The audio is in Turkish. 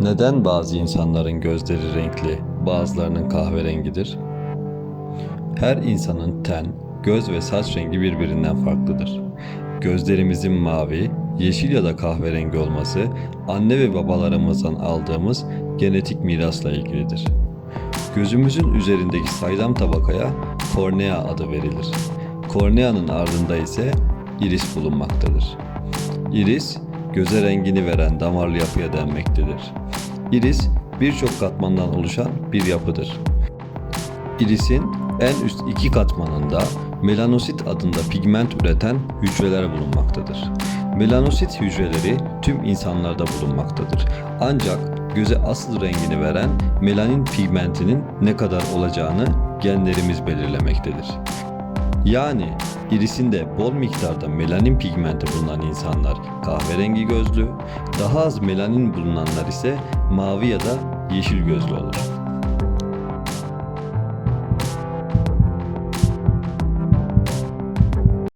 Neden bazı insanların gözleri renkli, bazılarının kahverengidir? Her insanın ten, göz ve saç rengi birbirinden farklıdır. Gözlerimizin mavi, yeşil ya da kahverengi olması anne ve babalarımızdan aldığımız genetik mirasla ilgilidir. Gözümüzün üzerindeki saydam tabakaya kornea adı verilir. Korneanın ardında ise iris bulunmaktadır. İris, göze rengini veren damarlı yapıya denmektedir. İris, birçok katmandan oluşan bir yapıdır. İrisin en üst iki katmanında melanosit adında pigment üreten hücreler bulunmaktadır. Melanosit hücreleri tüm insanlarda bulunmaktadır. Ancak göze asıl rengini veren melanin pigmentinin ne kadar olacağını genlerimiz belirlemektedir. Yani irisinde bol miktarda melanin pigmenti bulunan insanlar kahverengi gözlü, daha az melanin bulunanlar ise mavi ya da yeşil gözlü olur.